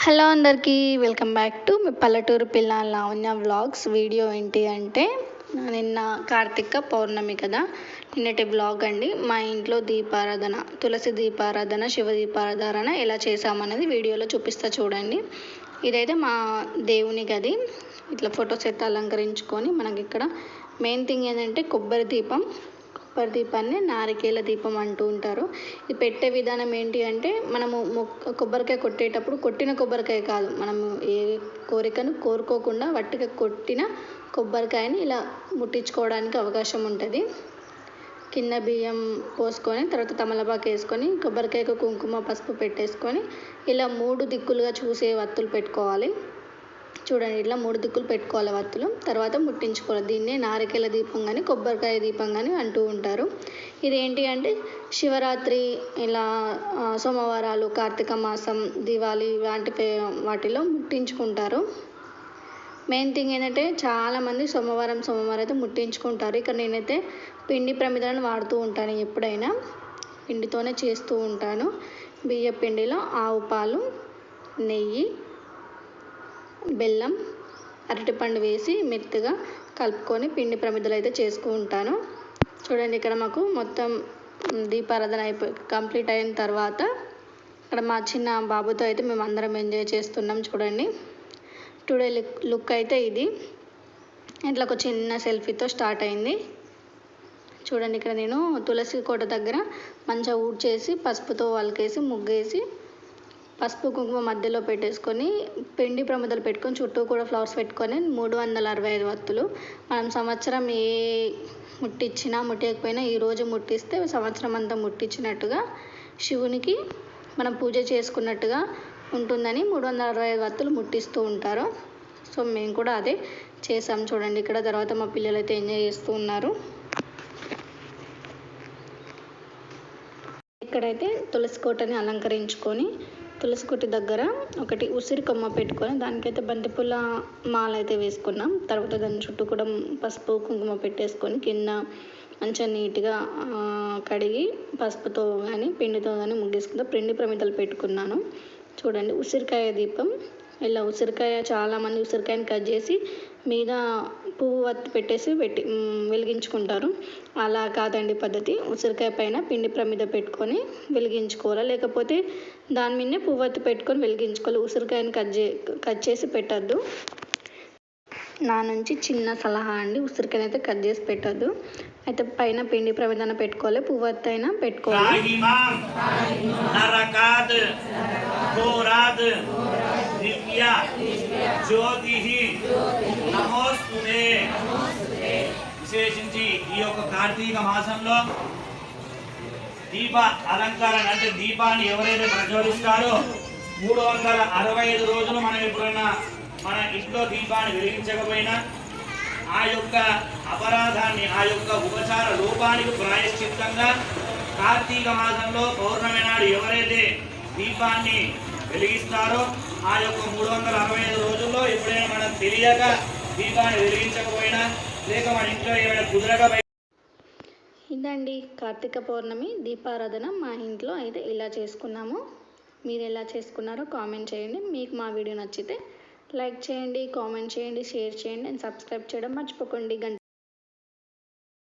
Hello అందరికీ welcome back to me పల్లెటూరు పిల్ల లావణ్య వ్లాగ్స్. వీడియో ఏంటి అంటే నిన్న కార్తీక పౌర్ణమి కదా నిన్నటి వ్లాగ్ అండి. మా ఇంట్లో దీపారాధన తులసి దీపారాధన శివ దీపారాధన ఎలా చేసామనేది వీడియోలో చూపిస్తా చూడండి. ఇదైతే మా దేవుని గది. ఇట్లా ఫొటోస్ అయితే అలంకరించుకొని మనకి ఇక్కడ మెయిన్ థింగ్ ఏంటంటే కొబ్బరి దీపం. కొబ్బరి దీపాన్ని నారికేల దీపం అంటూ ఉంటారు. ఇది పెట్టే విధానం ఏంటి అంటే మనము మొక్క కొబ్బరికాయ కొట్టేటప్పుడు కొట్టిన కొబ్బరికాయ కాదు. మనము ఏ కోరికను కోరుకోకుండా వట్టిగా కొట్టిన కొబ్బరికాయని ఇలా ముట్టించుకోవడానికి అవకాశం ఉంటుంది. కింద బియ్యం పోసుకొని తర్వాత తమలపాకు వేసుకొని కొబ్బరికాయకు కుంకుమ పసుపు పెట్టేసుకొని ఇలా మూడు దిక్కులుగా చూసే వత్తులు పెట్టుకోవాలి. చూడండి ఇట్లా మూడు దిక్కులు పెట్టుకోవాలి వత్తులు. తర్వాత ముట్టించుకోవాలి. దీన్నే నారికేల దీపం కానీ కొబ్బరికాయ దీపం కానీ అంటూ ఉంటారు. ఇది ఏంటి అంటే శివరాత్రి ఇలా సోమవారాలు కార్తీక మాసం దివాళీ ఇలాంటి పే- వాటిలో ముట్టించుకుంటారు. మెయిన్ థింగ్ ఏంటంటే చాలామంది సోమవారం సోమవారం అయితే ముట్టించుకుంటారు. ఇక్కడ నేనైతే పిండి ప్రమిదలను వాడుతూ ఉంటాను ఎప్పుడైనా. పిండితోనే చేస్తూ ఉంటాను. బియ్య పిండిలో ఆవు పాలు నెయ్యి బెల్లం అరటిపండు వేసి మెత్తగా కలుపుకొని పిండి ప్రమిదలు అయితే చేసుకుంటాను చూడండి ఇక్కడ మాకు మొత్తం దీపారాధన అయిపోయి కంప్లీట్ అయిన తర్వాత ఇక్కడ మా చిన్న బాబుతో అయితే మేము అందరం ఎంజాయ్ చేస్తున్నాం చూడండి. టుడే లుక్ లుక్ అయితే ఇది. ఇట్లా ఒక చిన్న సెల్ఫీతో స్టార్ట్ అయింది. చూడండి ఇక్కడ నేను తులసి కోట దగ్గర మంచిగా ఊడ్చేసి పసుపుతో వలికేసి ముగ్గేసి పసుపు కుంకుమ మధ్యలో పెట్టేసుకొని పిండి ప్రమిదలు పెట్టుకొని చుట్టూ కూడా ఫ్లవర్స్ పెట్టుకొని మూడు వందల అరవై ఐదు వత్తులు. మనం సంవత్సరం ఏ ముట్టించినా ముట్టకపోయినా ఈరోజు ముట్టిస్తే సంవత్సరం అంతా ముట్టించినట్టుగా శివునికి మనం పూజ చేసుకున్నట్టుగా ఉంటుందని మూడు వందల అరవై ఐదు వత్తులు ముట్టిస్తూ ఉంటారు. సో మేము కూడా అదే చేసాం చూడండి. ఇక్కడ తర్వాత మా పిల్లలు అయితే ఎంజాయ్ చేస్తూ ఉన్నారు. ఇక్కడైతే తులసి కోటని అలంకరించుకొని తులసి కొట్టి దగ్గర ఒకటి ఉసిరి కొమ్మ పెట్టుకొని దానికైతే బంతిపూల మాల అయితే వేసుకున్నాం. తర్వాత దాని చుట్టూ కూడా పసుపు కుంకుమ పెట్టేసుకొని కింద మంచిగా నీట్గా కడిగి పసుపుతో కానీ పిండితో కానీ ముగ్గేసుకుంటా పిండి ప్రమితలు పెట్టుకున్నాను. చూడండి ఉసిరికాయ దీపం. ఇలా ఉసిరికాయ చాలామంది ఉసిరికాయని కట్ చేసి మీద పువ్వు వత్తి పెట్టేసి పెట్టి వెలిగించుకుంటారు. అలా కాదండి పద్ధతి. ఉసిరికాయ పైన పిండి ప్రమిద పెట్టుకొని వెలిగించుకోవాలి? లేకపోతే దాని మీదనే పువ్వు వత్తి పెట్టుకొని వెలిగించుకోవాలి? ఉసిరికాయని కట్ చే కట్ చేసి పెట్టద్దు. నా నుంచి చిన్న సలహా అండి. ఉసిరికాయని అయితే కట్ చేసి పెట్టద్దు. అయితే పైన పిండి ప్రమిదన పెట్టుకోవాలి పువ్వు అయినా పెట్టుకోవాలి నరకాద్ దివ్య విశేషించి ఈ యొక్క కార్తీక మాసంలో దీప అలంకారం అంటే దీపాన్ని ఎవరైతే ప్రజ్వలిస్తారో మూడు వందల అరవై ఐదు రోజులు మనం ఎప్పుడైనా మన ఇంట్లో దీపాన్ని వెలిగించకపోయినా ఆ యొక్క అపరాధాన్ని ఆ యొక్క ఉపచార లోపానికి ప్రాయశ్చిత్తంగా కార్తీక మాసంలో పౌర్ణమి నాడు ఎవరైతే దీపాన్ని వెలిగిస్తారో ఆ యొక్క మూడు వందల అరవై ఐదు రోజుల్లో ఎప్పుడైనా మనం తెలియక దీపాన్ని వెలిగించకపోయినా లేక మన ఇంట్లో ఏమైనా కుదరక ఇదండి కార్తీక పౌర్ణమి దీపారాధన మా ఇంట్లో అయితే ఇలా చేసుకున్నాము. మీరు ఎలా చేసుకున్నారో కామెంట్ చేయండి. మీకు మా వీడియో నచ్చితే లైక్ చేయండి కామెంట్ చేయండి షేర్ చేయండి అండ్ సబ్స్క్రైబ్ చేయడం మర్చిపోకండి. గంట